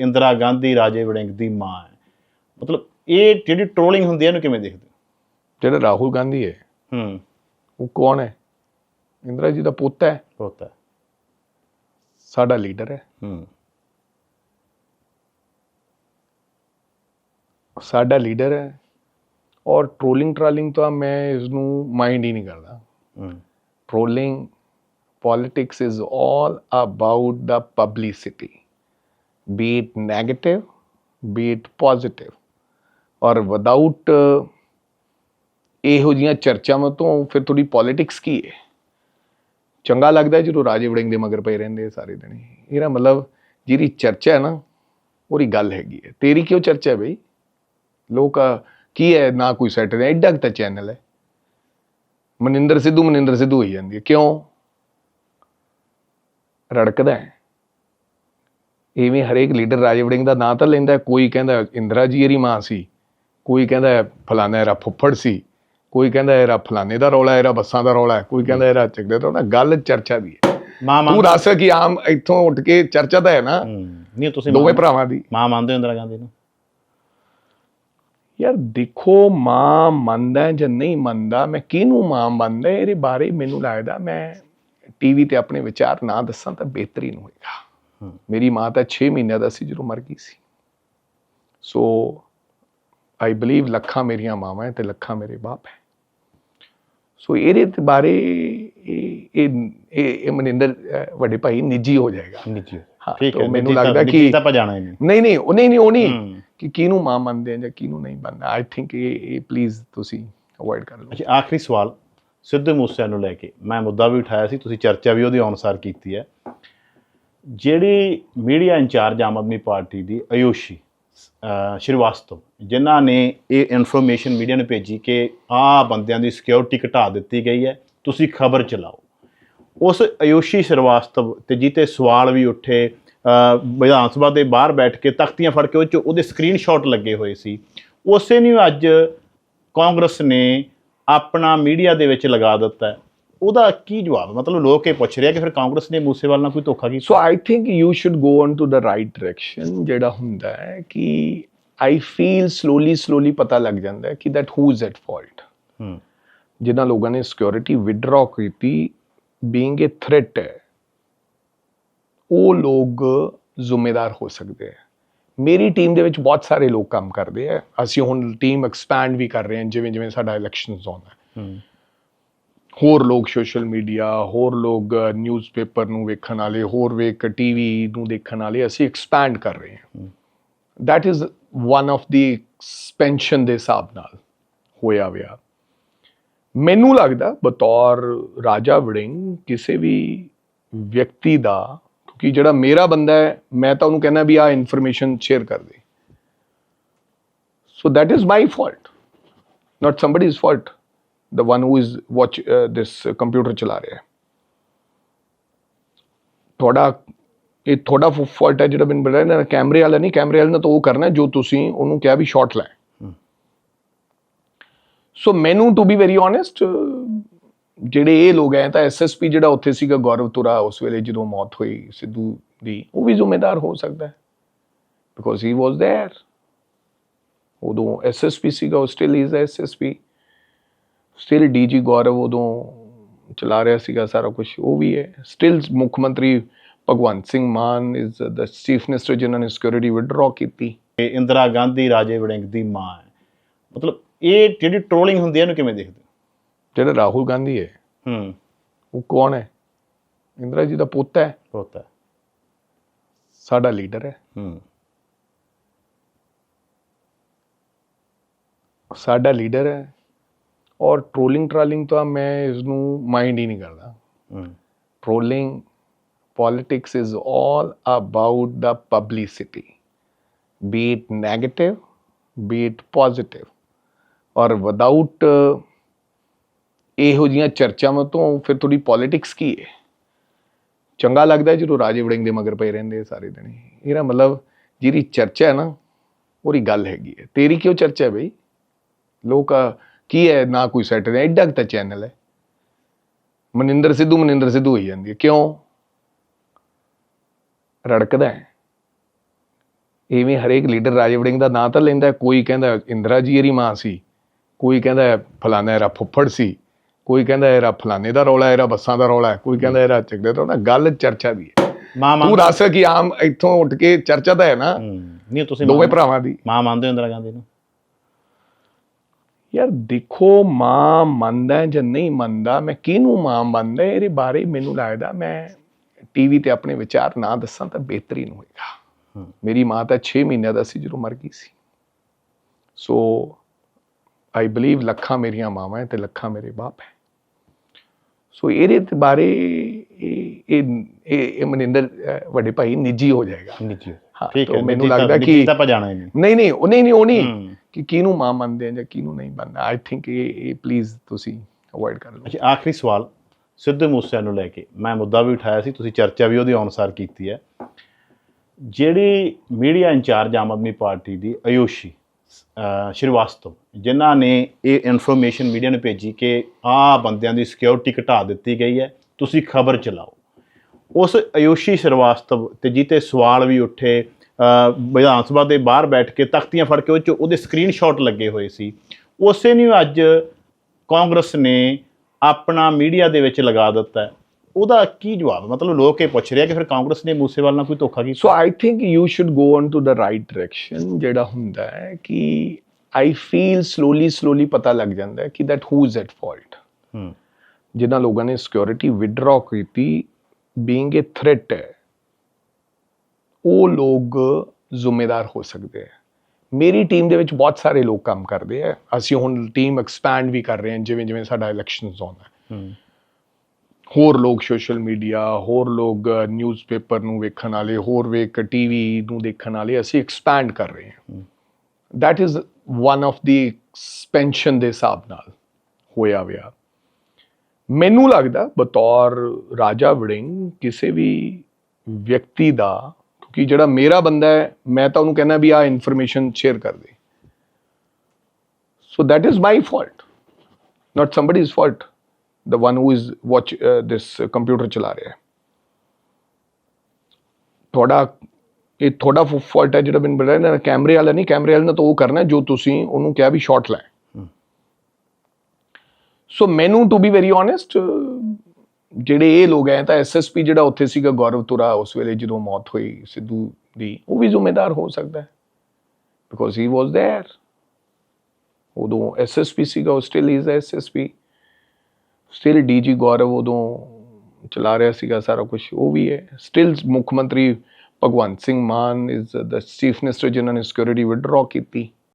ਇੰਦਰਾ ਗਾਂਧੀ ਰਾਜੇ ਵੜਿੰਗ ਦੀ ਮਾਂ ਹੈ। ਮਤਲਬ ਇਹ ਜਿਹੜੀ ਟ੍ਰੋਲਿੰਗ ਹੁੰਦੀ ਹੈ ਇਹਨੂੰ ਕਿਵੇਂ ਦੇਖਦੇ ਜਿਹੜਾ ਰਾਹੁਲ ਗਾਂਧੀ ਹੈ। ਹੋ। ਉਹ ਕੌਣ ਹੈ? ਇੰਦਰਾ ਜੀ ਦਾ ਪੁੱਤ ਹੈ। ਹੋਤਾ ਹੈ। ਸਾਡਾ ਲੀਡਰ ਹੈ। ਹੂੰ। ਸਾਡਾ ਲੀਡਰ ਹੈ। ਔਰ ਟ੍ਰੋਲਿੰਗ ਟਰਾਲਿੰਗ ਤਾਂ ਮੈਂ ਇਸ ਨੂੰ ਮਾਈਂਡ ਹੀ ਨਹੀਂ ਕਰਦਾ। ਹੂੰ। Trolling politics is all about the publicity be it negative, be it positive. ਔਰ ਵਿਦਆਊਟ ਇਹੋ ਜੀਆਂ ਚਰਚਾਵਾਂ ਤੋਂ ਫਿਰ ਥੋੜੀ ਪੋਲਿਟਿਕਸ ਕੀ ਹੈ? ਚੰਗਾ ਲੱਗਦਾ ਜਦੋਂ ਰਾਜੇ ਵੜਿੰਗ ਦੇ ਮਗਰ ਪਏ ਰਹਿੰਦੇ ਸਾਰੇ ਦਿਨ ਇਹਦਾ ਮਤਲਬ ਜਿਹੜੀ ਚਰਚਾ ਹੈ ਨਾ, ਉਹਦੀ ਗੱਲ ਹੈਗੀ ਹੈ। ਤੇਰੀ ਕਿਉਂ ਚਰਚਾ ਹੈ ਬਈ? ਲੋਕ ਕੀ ਹੈ ਨਾ ਕੋਈ ਸੈਟ ਹੈ ਐਡਾ ਕੁ ਤਾਂ ਚੈਨਲ ਹੈ। ਮਨਿੰਦਰ ਸਿੱਧੂ ਮਨਿੰਦਰ ਸਿੱਧੂ ਹੋਈ ਜਾਂਦੀ ਹੈ। ਕਿਉਂ? ਰੜਕਦਾ ਹੈ। ਇਵੇਂ ਹਰੇਕ ਲੀਡਰ ਰਾਜੇ ਵੜਿੰਗ ਦਾ ਨਾਂ ਤਾਂ ਲੈਂਦਾ। ਕੋਈ ਕਹਿੰਦਾ ਇੰਦਰਾ ਜੀ ਇਹਦੀ ਮਾਂ ਸੀ ਕੋਈ ਕਹਿੰਦਾ ਫਲਾਣਾ ਇਹਦਾ ਫੁੱਫੜ ਸੀ ਕੋਈ ਕਹਿੰਦਾ ਇਹਦਾ ਫਲਾਣੇ ਦਾ ਰੌਲਾ ਇਹਦਾ ਬੱਸਾਂ ਦਾ ਰੌਲਾ ਕੋਈ ਕਹਿੰਦਾ ਇਹਦਾ ਚੱਕਦੇ ਦਾ ਰੌਲਾ ਗੱਲ ਚਰਚਾ ਦੀ ਹੈ। ਮਾਂ ਤੂੰ ਮੰਨ ਦੱਸ ਕਿ ਆਮ ਇੱਥੋਂ ਉੱਠ ਕੇ ਚਰਚਾ ਤਾਂ ਹੈ ਨਾ। ਨਹੀਂ ਤੁਸੀਂ ਦੋਵੇਂ ਭਰਾਵਾਂ ਦੀ। ਮਾਂ ਮੰਨਦੇ ਹੋ ਇੰਦਰਾ ਗਾਂਧੀ ਨੂੰ? ਯਾਰ ਦੇਖੋ ਮਾਂ ਮੰਨਦਾ ਜਾਂ ਨਹੀਂ ਮੰਨਦਾ ਮੈਂ ਕਿਹਨੂੰ ਮਾਂ ਮੰਨਦਾ ਇਹਦੇ ਬਾਰੇ ਮੈਨੂੰ ਲੱਗਦਾ ਮੈਂ ਟੀਵੀ ਤੇ ਆਪਣੇ ਵਿਚਾਰ ਨਾ ਦੱਸਾਂ ਤਾਂ ਬਿਹਤਰੀਨ ਹੋਏਗਾ। ਮੇਰੀ ਮਾਂ ਤਾਂ 6 ਮਹੀਨਿਆਂ ਦਾ ਸੀ ਜਦੋਂ ਮਰ ਗਈ ਸੀ। ਸੋ ਆਈ ਬਲੀਵ ਲੱਖਾਂ ਮੇਰੀਆਂ ਮਾਵਾਂ ਹੈ ਤੇ ਲੱਖਾਂ ਮੇਰੇ ਬਾਪ ਹੈ। ਸੋ ਇਹਦੇ ਬਾਰੇ ਇਹ ਇਹ ਇਹ ਮਨਿੰਦਰ ਵੱਡੇ ਭਾਈ ਨਿੱਜੀ ਹੋ ਜਾਏਗਾ। ਨਿੱਜੀ ਠੀਕ ਹੈ ਮੈਨੂੰ ਲੱਗਦਾ ਕਿ- ਤਾਂ ਆਪਾਂ ਜਾਣਾ ਹੀ ਨਹੀਂ। ਨਹੀਂ ਉਹ ਨਹੀਂ ਨਹੀਂ ਉਹ ਨਹੀਂ। ਕਿ ਕਿਹਨੂੰ ਮਾਂ ਮੰਨਦੇ ਆ ਜਾਂ ਕਿਹਨੂੰ ਨਹੀਂ ਮੰਨਦੇ। ਆਈ ਥਿੰਕ ਇਹ ਇਹ ਪਲੀਜ਼ ਤੁਸੀਂ ਅਵੋਇਡ ਕਰ ਲਓ। ਅੱਛਾ ਆਖਰੀ ਸਵਾਲ। ਸਿੱਧੂ ਮੂਸੇ ਨੂੰ ਲੈ ਕੇ ਮੈਂ ਮੁੱਦਾ ਵੀ ਉਠਾਇਆ ਸੀ ਤੁਸੀਂ ਚਰਚਾ ਵੀ ਉਹਦੇ ਅਨੁਸਾਰ ਕੀਤੀ ਹੈ। ਜਿਹੜੀ media in-charge Aam Aadmi Party ਦੀ ਆਯੂਸ਼ੀ ਸ਼੍ਰੀਵਾਸਤਵ, ਜਿਨ੍ਹਾਂ ਨੇ ਇਹ ਇਨਫੋਰਮੇਸ਼ਨ ਮੀਡੀਆ ਨੂੰ ਭੇਜੀ ਕਿ ਆਹ ਬੰਦਿਆਂ ਦੀ ਸਿਕਿਉਰਿਟੀ ਘਟਾ ਦਿੱਤੀ ਗਈ ਹੈ, ਤੁਸੀਂ ਖਬਰ ਚਲਾਓ। ਉਸ ਆਯੂਸ਼ੀ ਸ਼੍ਰੀਵਾਸਤਵ ਤੇ ਜਿੱਤੇ ਸਵਾਲ ਵੀ ਉੱਠੇ ਵਿਧਾਨ ਸਭਾ ਦੇ ਬਾਹਰ ਬੈਠ ਕੇ ਤਖਤੀਆਂ ਫੜ ਕੇ ਉਹ 'ਚ ਉਹਦੇ ਸਕਰੀਨਸ਼ਾਟ ਲੱਗੇ ਹੋਏ ਸੀ। ਉਸੇ ਨੂੰ ਅੱਜ ਕਾਂਗਰਸ ਨੇ ਆਪਣਾ ਮੀਡੀਆ ਦੇ ਵਿੱਚ ਲਗਾ ਦਿੱਤਾ ਉਹਦਾ ਕੀ ਜਵਾਬ? ਮਤਲਬ ਲੋਕ ਇਹ ਪੁੱਛ ਰਹੇ ਕਿ ਫਿਰ ਕਾਂਗਰਸ ਨੇ ਮੂਸੇਵਾਲ ਨਾਲ ਕੋਈ ਧੋਖਾ ਕੀਤਾ? So I think you should go on to the right direction ਜਿਹੜਾ ਹੁੰਦਾ ਹੈ ਕਿ ਆਈ ਫੀਲ ਸਲੋਲੀ ਸਲੋਲੀ ਪਤਾ ਲੱਗ ਜਾਂਦਾ ਹੈ ਕਿ that who is at fault ਜਿਨ੍ਹਾਂ ਲੋਕਾਂ ਨੇ ਸਿਕਿਉਰਿਟੀ ਵਿਡਰਾ ਕੀਤੀ ਬੀਇੰਗ ਅ ਥ੍ਰੈਟ ਹੈ ਉਹ ਲੋਕ ਜ਼ਿੰਮੇਦਾਰ ਹੋ ਸਕਦੇ ਹੈ। ਮੇਰੀ ਟੀਮ ਦੇ ਵਿੱਚ ਬਹੁਤ ਸਾਰੇ ਲੋਕ ਕੰਮ ਕਰਦੇ ਆ ਅਸੀਂ ਹੁਣ ਟੀਮ ਐਕਸਪੈਂਡ ਵੀ ਕਰ ਰਹੇ ਹਾਂ ਜਿਵੇਂ ਜਿਵੇਂ ਸਾਡਾ ਇਲੈਕਸ਼ਨ ਜ਼ੋਨ ਹੈ। ਹੂੰ। ਹੋਰ ਲੋਕ ਸੋਸ਼ਲ ਮੀਡੀਆ ਹੋਰ ਲੋਕ ਨਿਊਜ਼ਪੇਪਰ ਨੂੰ ਵੇਖਣ ਵਾਲੇ ਹੋਰ ਵੇਖ ਟੀਵੀ ਨੂੰ ਦੇਖਣ ਵਾਲੇ ਅਸੀਂ ਐਕਸਪੈਂਡ ਕਰ ਰਹੇ ਹਾਂ। that is one of the expansion ਦੇ ਹਿਸਾਬ ਨਾਲ ਹੋਇਆ ਵਿਆ ਮੈਨੂੰ ਲੱਗਦਾ ਬਤੌਰ ਰਾਜਾ ਵੜਿੰਗ ਕਿਸੇ ਵੀ ਵਿਅਕਤੀ ਦਾ ਕਿਉਂਕਿ ਜਿਹੜਾ ਮੇਰਾ ਬੰਦਾ ਹੈ ਮੈਂ ਤਾਂ ਉਹਨੂੰ ਕਹਿੰਦਾ ਵੀ ਆ ਇਨਫੋਰਮੇਸ਼ਨ ਸ਼ੇਅਰ ਕਰ ਦੇ। ਸੋ that is my fault not somebody's fault the one who is watch uh, this uh, computer ਚਲਾ ਰਿਹਾ ਹੈ ਤੁਹਾਡਾ ਇਹ ਤੁਹਾਡਾ ਫਾਲਟ ਹੈ ਜਿਹੜਾ ਮੈਨੂੰ ਬੜਾ ਨਾ ਕੈਮਰੇ ਵਾਲਾ ਨਹੀਂ ਕੈਮਰੇ ਵਾਲੇ ਨੇ ਤਾਂ ਉਹ ਕਰਨਾ ਜੋ ਤੁਸੀਂ ਉਹਨੂੰ ਕਿਹਾ ਵੀ ਸ਼ਾਟ ਲੈ ਸੋ ਮੈਨੂੰ ਟੂ ਬੀ ਵੈਰੀ ਓਨੈਸਟ ਜਿਹੜੇ ਇਹ ਲੋਕ ਐ ਤਾਂ ਐਸਐਸਪੀ ਜਿਹੜਾ ਉੱਥੇ ਸੀਗਾ ਗੌਰਵ ਤੁਰਾ ਉਸ ਵੇਲੇ ਜਦੋਂ ਮੌਤ ਹੋਈ ਸਿੱਧੂ ਦੀ ਉਹ ਵੀ ਜ਼ਿੰਮੇਦਾਰ ਹੋ ਸਕਦਾ ਹੈ ਬਿਕੋਜ਼ ਹੀ ਵਾਸ देयर ਉਦੋਂ ਐਸਐਸਪੀ ਸੀਗਾ ਉਹ still is SSP still DG Gaurav ਉਦੋਂ ਚਲਾ ਰਿਹਾ ਸੀਗਾ ਸਾਰਾ ਕੁਝ ਉਹ ਵੀ ਹੈ। ਸਟਿਲ ਮੁੱਖ ਮੰਤਰੀ Bhagwant Singh Mann is the chief minister ਜਿਨ੍ਹਾਂ ਨੇ ਸਿਕਿਉਰਿਟੀ ਵਿਡਰਾ ਕੀਤੀ। ਕਿ ਇੰਦਰਾ ਗਾਂਧੀ ਰਾਜੇ ਵੜਿੰਗ ਦੀ ਮਾਂ ਹੈ। ਮਤਲਬ ਇਹ ਜਿਹੜੀ ਟ੍ਰੋਲਿੰਗ ਹੁੰਦੀ ਹੈ ਇਹਨੂੰ ਕਿਵੇਂ ਦੇਖਦੇ? ਜਿਹੜਾ ਰਾਹੁਲ ਗਾਂਧੀ ਹੈ। ਹੂੰ। ਉਹ ਕੌਣ ਹੈ? ਇੰਦਰਾ ਜੀ ਦਾ ਪੁੱਤ ਹੈ। ਹੈ। ਸਾਡਾ ਲੀਡਰ ਹੈ। ਹੂੰ। ਸਾਡਾ ਲੀਡਰ ਹੈ। ਔਰ ਟ੍ਰੋਲਿੰਗ ਟਰਾਲਿੰਗ ਤਾਂ ਮੈਂ ਇਸ ਨੂੰ ਮਾਈਂਡ ਹੀ ਨਹੀਂ ਕਰਦਾ। trolling politics is all about the publicity be it negative be it positive ਔਰ ਵਿਦਆਊਟ ਇਹੋ ਜੀਆਂ ਚਰਚਾਵਾਂ ਤੋਂ ਫਿਰ ਥੋੜੀ ਪੋਲਿਟਿਕਸ ਕੀ ਹੈ? ਚੰਗਾ ਲੱਗਦਾ ਜਦੋਂ ਰਾਜੇ ਵੜਿੰਗ ਦੇ ਮਗਰ ਪਏ ਰਹਿੰਦੇ ਸਾਰੇ ਦਿਨ ਇਹਦਾ ਮਤਲਬ ਜਿਹੜੀ ਚਰਚਾ ਹੈ ਨਾ ਉਹਦੀ ਗੱਲ ਹੈਗੀ ਹੈ। ਤੇਰੀ ਕਿਉਂ ਚਰਚਾ ਹੈ ਬਈ? ਲੋਕ ਕੀ ਹੈ ਨਾ ਕੋਈ ਸੈਟ ਹੈ? ਐਡਾ ਕੁ ਤਾਂ ਚੈਨਲ ਹੈ। ਮਨਿੰਦਰ ਸਿੱਧੂ ਮਨਿੰਦਰ ਸਿੱਧੂ ਹੋਈ ਜਾਂਦੀ ਹੈ। ਕਿਉਂ? ਰੜਕਦਾ ਹੈ। ਇਵੇਂ ਹਰੇਕ ਲੀਡਰ ਰਾਜੇ ਵੜਿੰਗ ਦਾ ਨਾਂ ਤਾਂ ਲੈਂਦਾ। ਕੋਈ ਕਹਿੰਦਾ ਇੰਦਰਾ ਜੀ ਇਹਦੀ ਮਾਂ ਸੀ। ਕੋਈ ਕਹਿੰਦਾ ਫਲਾਣਾ ਇਹਦਾ ਫੁੱਫੜ ਸੀ। ਕੋਈ ਕਹਿੰਦਾ ਇਹਦਾ ਫਲਾਣੇ ਦਾ ਰੌਲਾ ਇਹਦਾ ਬੱਸਾਂ ਦਾ ਰੌਲਾ ਕੋਈ ਕਹਿੰਦਾ ਇਹਦਾ ਚੱਕਦੇ ਰੌਲਾ। ਗੱਲ ਚਰਚਾ ਦੀ ਹੈ। ਮਾਂ ਤੂੰ ਮੰਨ ਦੱਸ ਕਿ ਆਮ ਇੱਥੋਂ ਉੱਠ ਕੇ ਚਰਚਾ ਤਾਂ ਹੈ ਨਾ। ਨਹੀਂ ਤੁਸੀਂ ਦੋਵੇਂ ਭਰਾਵਾਂ ਦੀ। ਮਾਂ ਮੰਨਦੇ ਹੋ ਇੰਦਰਾ ਗਾਂਧੀ ਨੂੰ? ਯਾਰ ਦੇਖੋ ਮਾਂ ਮੰਨਦਾ ਜਾਂ ਨਹੀਂ ਮੰਨਦਾ ਮੈਂ ਕਿਹਨੂੰ ਮਾਂ ਮੰਨਦਾ? ਇਹਦੇ ਬਾਰੇ ਮੈਨੂੰ ਲੱਗਦਾ ਮੈਂ ਟੀਵੀ ਤੇ ਆਪਣੇ ਵਿਚਾਰ ਨਾ ਦੱਸਾਂ ਤਾਂ ਬਿਹਤਰੀਨ ਹੋਏਗਾ। ਮੇਰੀ ਮਾਂ ਤਾਂ 6 ਮਹੀਨਿਆਂ ਦਾ ਸੀ ਜਦੋਂ ਮਰ ਗਈ ਸੀ। ਸੋ ਆਈ ਬਲੀਵ ਲੱਖਾਂ ਮੇਰੀਆਂ ਮਾਵਾਂ ਤੇ ਲੱਖਾਂ ਮੇਰੇ ਬਾਪ ਹੈ। ਸੋ ਇਹਦੇ ਬਾਰੇ ਇਹ ਇਹ ਮਨਿੰਦਰ ਵੱਡੇ ਭਾਈ ਨਿੱਜੀ ਹੋ ਜਾਏਗਾ। ਨਿੱਜੀ ਹਾਂ, ਠੀਕ ਹੈ ਮੈਨੂੰ ਲੱਗਦਾ ਕਿ- ਤਾਂ ਜਾਣਾ ਨਹੀਂ। ਨਹੀਂ ਨਹੀਂ ਉਹ ਨਹੀਂ ਨਹੀਂ ਉਹ ਨਹੀਂ। ਕਿ ਕਿਹਨੂੰ ਮਾਂ ਮੰਨਦੇ ਆ ਜਾਂ ਕਿਹਨੂੰ ਨਹੀਂ ਮੰਨਦੇ? ਆਈ ਥਿੰਕ ਇਹ ਇਹ ਪਲੀਜ਼ ਤੁਸੀਂ ਅਵੋਇਡ ਕਰ ਲਓ। ਅੱਛਾ, ਆਖਰੀ ਸਵਾਲ। ਸਿੱਧੂ ਮੂਸੇ ਨੂੰ ਲੈ ਕੇ ਮੈਂ ਮੁੱਦਾ ਵੀ ਉਠਾਇਆ ਸੀ, ਤੁਸੀਂ ਚਰਚਾ ਵੀ ਉਹਦੇ ਅਨੁਸਾਰ ਕੀਤੀ ਹੈ। ਜਿਹੜੀ media in-charge Aam Aadmi Party ਦੀ ਆਯੂਸ਼ੀ ਸ਼੍ਰੀਵਾਸਤਵ, ਜਿਨ੍ਹਾਂ ਨੇ ਇਹ ਇਨਫੋਰਮੇਸ਼ਨ ਮੀਡੀਆ ਨੂੰ ਭੇਜੀ ਕਿ ਆਹ ਬੰਦਿਆਂ ਦੀ ਸਿਕਿਉਰਿਟੀ ਘਟਾ ਦਿੱਤੀ ਗਈ ਹੈ, ਤੁਸੀਂ ਖਬਰ ਚਲਾਓ। ਉਸ ਅਯੋਸ਼ੀ ਸ਼੍ਰੀਵਾਸਤਵ ਤੇ ਜਿੱਤੇ ਸਵਾਲ ਵੀ ਉੱਠੇ ਵਿਧਾਨ ਸਭਾ ਦੇ ਬਾਹਰ ਬੈਠ ਕੇ ਤਖਤੀਆਂ ਫੜ ਕੇ ਉਹ 'ਚ ਉਹਦੇ ਸਕਰੀਨਸ਼ਾਟ ਲੱਗੇ ਹੋਏ ਸੀ। ਉਸੇ ਨੂੰ ਅੱਜ ਕਾਂਗਰਸ ਨੇ ਆਪਣਾ ਮੀਡੀਆ ਦੇ ਵਿੱਚ ਲਗਾ ਦਿੱਤਾ। ਉਹਦਾ ਕੀ ਜਵਾਬ? ਮਤਲਬ ਲੋਕ ਇਹ ਪੁੱਛ ਰਹੇ ਕਿ ਫਿਰ ਕਾਂਗਰਸ ਨੇ ਮੂਸੇਵਾਲ ਨਾਲ ਕੋਈ ਧੋਖਾ ਕੀਤਾ? So I think you should go on to the right direction ਜਿਹੜਾ ਹੁੰਦਾ ਹੈ ਕਿ ਆਈ ਫੀਲ ਸਲੋਲੀ ਸਲੋਲੀ ਪਤਾ ਲੱਗ ਜਾਂਦਾ ਹੈ ਕਿ that who is at fault ਹੂੰ। ਜਿਨ੍ਹਾਂ ਲੋਕਾਂ ਨੇ ਸਿਕਿਉਰਿਟੀ ਵਿਡਰਾ ਕੀਤੀ ਬੀਇੰਗ ਅ ਥ੍ਰੈਟ ਹੈ। ਉਹ ਲੋਕ ਜ਼ਿੰਮੇਦਾਰ ਹੋ ਸਕਦੇ ਹੈ। ਮੇਰੀ ਟੀਮ ਦੇ ਵਿੱਚ ਬਹੁਤ ਸਾਰੇ ਲੋਕ ਕੰਮ ਕਰਦੇ ਆ ਅਸੀਂ ਹੁਣ ਟੀਮ ਐਕਸਪੈਂਡ ਵੀ ਕਰ ਰਹੇ ਹਾਂ ਜਿਵੇਂ ਜਿਵੇਂ ਸਾਡਾ ਇਲੈਕਸ਼ਨਸ ਆਉਂਦਾ ਹੋਰ ਲੋਕ ਸੋਸ਼ਲ ਮੀਡੀਆ ਹੋਰ ਲੋਕ ਨਿਊਜ਼ਪੇਪਰ ਨੂੰ ਵੇਖਣ ਵਾਲੇ ਹੋਰ ਵੇਖ ਟੀਵੀ ਨੂੰ ਦੇਖਣ ਵਾਲੇ ਅਸੀਂ ਐਕਸਪੈਂਡ ਕਰ ਰਹੇ ਹਾਂ। That is one of the expansion ਦੇ ਹਿਸਾਬ ਨਾਲ ਹੋਇਆ ਵਿਆ। ਮੈਨੂੰ ਲੱਗਦਾ ਬਤੌਰ ਰਾਜਾ ਵੜਿੰਗ ਕਿਸੇ ਵੀ ਵਿਅਕਤੀ ਦਾ ਕਿਉਂਕਿ ਜਿਹੜਾ ਮੇਰਾ ਬੰਦਾ ਹੈ ਮੈਂ ਤਾਂ ਉਹਨੂੰ ਕਹਿੰਦਾ ਵੀ ਆ ਇਨਫੋਰਮੇਸ਼ਨ ਸ਼ੇਅਰ ਕਰ ਦੇ। ਸੋ that is my fault not somebody's fault the one who is watch uh, this uh, computer ਚਲਾ ਰਿਹਾ ਹੈ। ਤੁਹਾਡਾ ਇਹ ਤੁਹਾਡਾ ਫਾਲਟ ਹੈ ਜਿਹੜਾ ਮੈਨੂੰ ਬਤਾ ਨਾ ਕੈਮਰੇ ਵਾਲਾ ਨਹੀਂ ਕੈਮਰੇ ਵਾਲੇ ਨੇ ਤਾਂ ਉਹ ਕਰਨਾ ਜੋ ਤੁਸੀਂ ਉਹਨੂੰ ਕਿਹਾ ਵੀ ਸ਼ਾਟ ਲੈ। ਸੋ ਮੈਨੂੰ ਟੂ ਬੀ ਵੈਰੀ ਓਨੈਸਟ ਜਿਹੜੇ ਇਹ ਲੋਕ ਹੈ ਤਾਂ ਐਸਐਸਪੀ ਜਿਹੜਾ ਉੱਥੇ ਸੀਗਾ ਗੌਰਵ ਤੁਰਾ ਉਸ ਵੇਲੇ ਜਦੋਂ ਮੌਤ ਹੋਈ ਸਿੱਧੂ ਦੀ ਉਹ ਵੀ ਜ਼ਿੰਮੇਦਾਰ ਹੋ ਸਕਦਾ ਹੈ ਬਿਕੋਜ਼ ਹੀ ਵਾਸ देयर ਉਦੋਂ ਐਸਐਸਪੀ ਸੀਗਾ ਉਹ still is SSP still DG Gaurav ਉਦੋਂ ਚਲਾ ਰਿਹਾ ਸੀਗਾ ਸਾਰਾ ਕੁਝ ਉਹ ਵੀ ਹੈ ਸਟਿਲ ਮੁੱਖ ਮੰਤਰੀ Bhagwant Singh Mann is the chief minister ਜਿਨ੍ਹਾਂ ਨੇ ਸਿਕਿਉਰਿਟੀ ਵਿਡਰਾ ਕੀਤੀ